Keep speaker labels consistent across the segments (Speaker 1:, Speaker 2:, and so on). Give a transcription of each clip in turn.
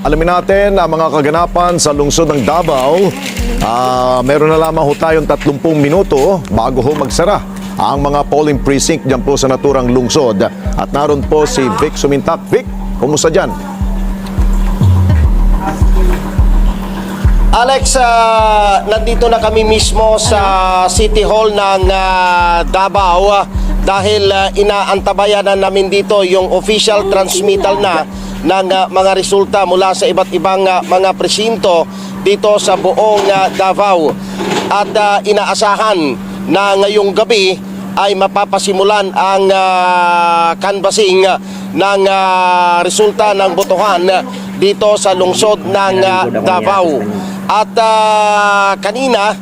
Speaker 1: alamin natin ang mga kaganapan sa lungsod ng Davao. Ah, meron na lamang ho tayong 30 minuto bago ho magsara ang mga polling precinct dyan po sa naturang lungsod. At naroon po si Vic Sumintak. Vic, kumusta dyan?
Speaker 2: Alex, ah, nandito na kami mismo sa City Hall ng ah, Davao ah, dahil ah, inaantabayan na namin dito yung official transmittal na ng ah, mga resulta mula sa iba't ibang ah, mga presinto dito sa buong ah, Davao. At ah, inaasahan na ngayong gabi ay mapapasimulan ang ah, canvassing ng ah, resulta ng botohan dito sa lungsod ng ah, Davao. At ah, kanina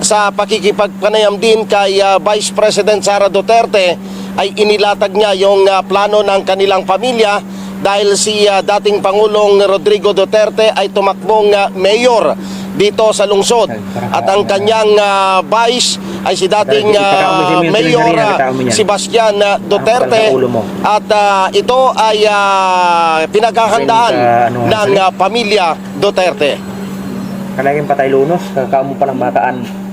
Speaker 2: sa pakikipagpanayam din kay ah, Vice President Sara Duterte ay inilatag niya yung ah, plano ng kanilang pamilya dahil si ah, dating Pangulong Rodrigo Duterte ay tumakbong ah, mayor dito sa lungsod. At ang kanyang ah, vice ay si dating ah, mayor ah, Sebastian Duterte. at ah, ito ay ah, pinaghahandaan ng ah, pamilya Duterte.
Speaker 3: Kalaging patay lunos, kakao mo palang bataan.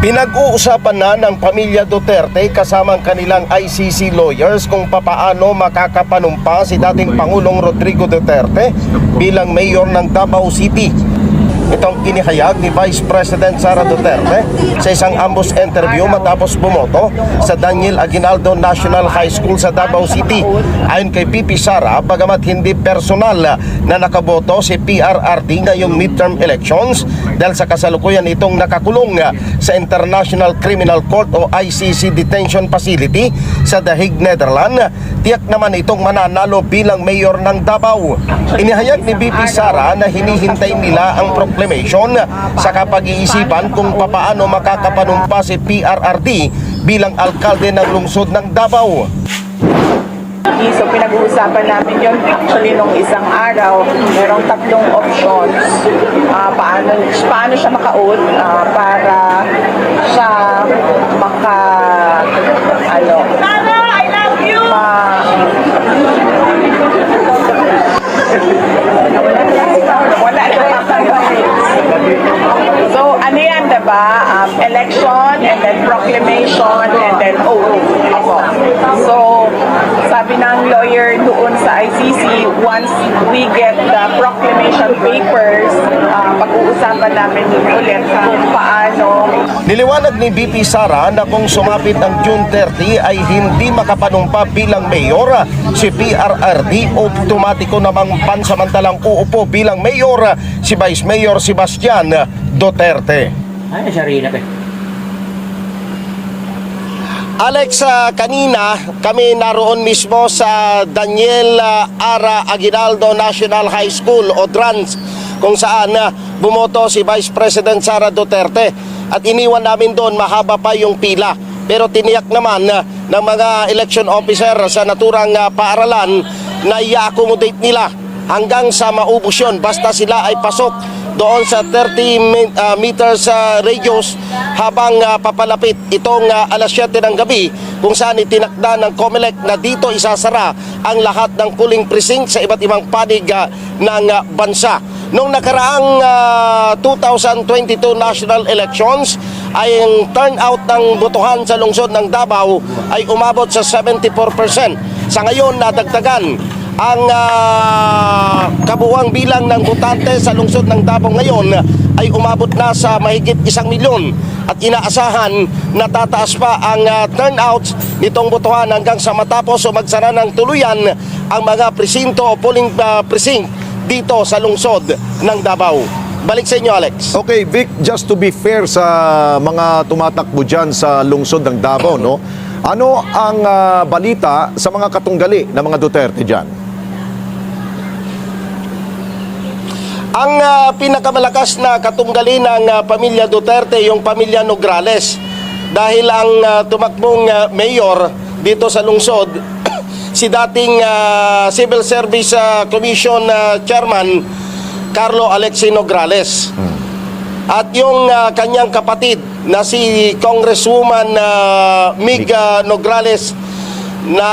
Speaker 2: Pinag-uusapan na ng pamilya Duterte kasama ang kanilang ICC lawyers kung papaano makakapanumpa si dating Pangulong Rodrigo Duterte bilang mayor ng Davao City. Itong inihayag ni Vice President Sara Duterte sa isang ambus interview matapos bumoto sa Daniel Aguinaldo National High School sa Davao City. Ayon kay PP Sara, bagamat hindi personal na nakaboto si PRRD ngayong midterm elections dahil sa kasalukuyan itong nakakulong sa International Criminal Court o ICC Detention Facility sa The Hague, Netherlands, tiyak naman itong mananalo bilang mayor ng Davao. Inihayag ni BP Sara na hinihintay nila ang proclamation sa kapag-iisipan kung papaano makakapanumpa si PRRD bilang alkalde ng lungsod ng Davao.
Speaker 4: So pinag-uusapan namin yon actually nung isang araw, merong tatlong options ah, paano, paano siya maka-oath ah, para siya maka ano I love you! Ma, wala So, ano yan, diba? Um, election, and then proclamation, and then oath. Ako. So, sabi ng lawyer sa ICC, once we get the proclamation papers, uh, pag-uusapan namin ulit kung paano
Speaker 2: Niliwanag ni BP Sara na kung sumapit ang June 30 ay hindi makapanumpa bilang mayor si PRRD automatiko namang pansamantalang uupo bilang mayor si Vice Mayor Sebastian Duterte.
Speaker 3: Ay, siya rin eh.
Speaker 2: Alex, ah, kanina kami naroon mismo sa Daniel ah, Ara Aguinaldo National High School o DRANS kung saan ah, bumoto si Vice President Sara Duterte. At iniwan namin doon mahaba pa yung pila. Pero tiniyak naman ah, ng mga election officer sa naturang ah, paaralan na i-accommodate nila hanggang sa maubos yun basta sila ay pasok doon sa 30 mi- ah, meters sa radius habang ah, papalapit itong ah, alas 7 ng gabi kung saan itinakda ng COMELEC na dito isasara ang lahat ng polling precinct sa iba't ibang panig ah, ng ah, bansa. Noong nakaraang ah, 2022 national elections ay ang turnout ng botohan sa lungsod ng Davao ay umabot sa 74%. Sa ngayon nadagdagan ang ah, kabuuang bilang ng botante sa lungsod ng Davao ngayon ay umabot na sa mahigit isang milyon at inaasahan na tataas pa ang ah, turnouts nitong botohan hanggang sa matapos o magsara ng tuluyan ang mga presinto o polling ah, precinct dito sa lungsod ng Davao. Balik sa inyo, Alex.
Speaker 1: Okay, Vic, just to be fair sa mga tumatakbo dyan sa lungsod ng Davao, no? Ano ang ah, balita sa mga katunggali ng mga Duterte dyan?
Speaker 2: Ang ah, pinakamalakas na katunggali ng ah, pamilya Duterte, yung pamilya Nograles. Dahil ang ah, tumakbong ah, mayor dito sa lungsod, si dating ah, Civil Service ah, Commission ah, Chairman Carlo Alexi Nograles. At yung ah, kanyang kapatid na si Congresswoman ah, Mig ah, Nograles na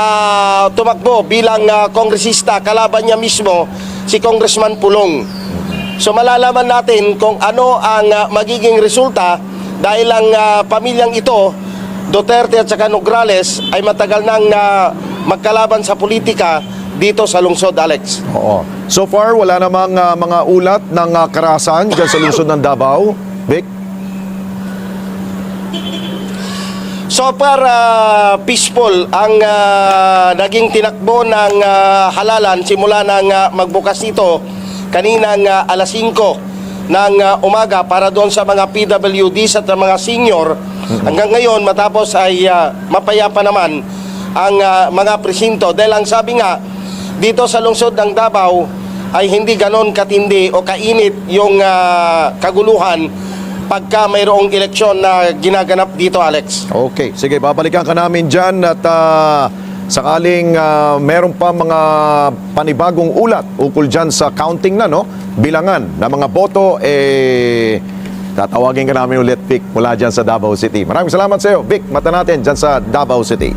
Speaker 2: tumakbo bilang ah, kongresista. Kalaban niya mismo si Congressman Pulong. So malalaman natin kung ano ang ah, magiging resulta dahil ang ah, pamilyang ito, Duterte at saka Nograles, ay matagal nang ah, magkalaban sa politika dito sa lungsod, Alex.
Speaker 1: Oo. So far, wala namang ah, mga ulat ng ah, karahasan dyan sa lungsod ng Davao. Vic?
Speaker 2: So far, ah, peaceful ang ah, naging tinakbo ng ah, halalan simula ng ah, magbukas nito kaninang ah, alas 5 ng ah, umaga para doon sa mga PWDs at mga senior. Hanggang ngayon, matapos ay ah, mapayapa naman ang ah, mga presinto. Dahil ang sabi nga, dito sa lungsod ng Davao ay hindi ganon katindi o kainit yung ah, kaguluhan pagka mayroong eleksyon na ginaganap dito, Alex.
Speaker 1: Okay, sige, babalikan ka namin dyan at ah, sakaling ah, meron pa mga panibagong ulat ukol dyan sa counting na, no? Bilangan ng mga boto, eh, tatawagin ka namin ulit, Vic, mula dyan sa Davao City. Maraming salamat sa iyo, Vic, mata natin dyan sa Davao City.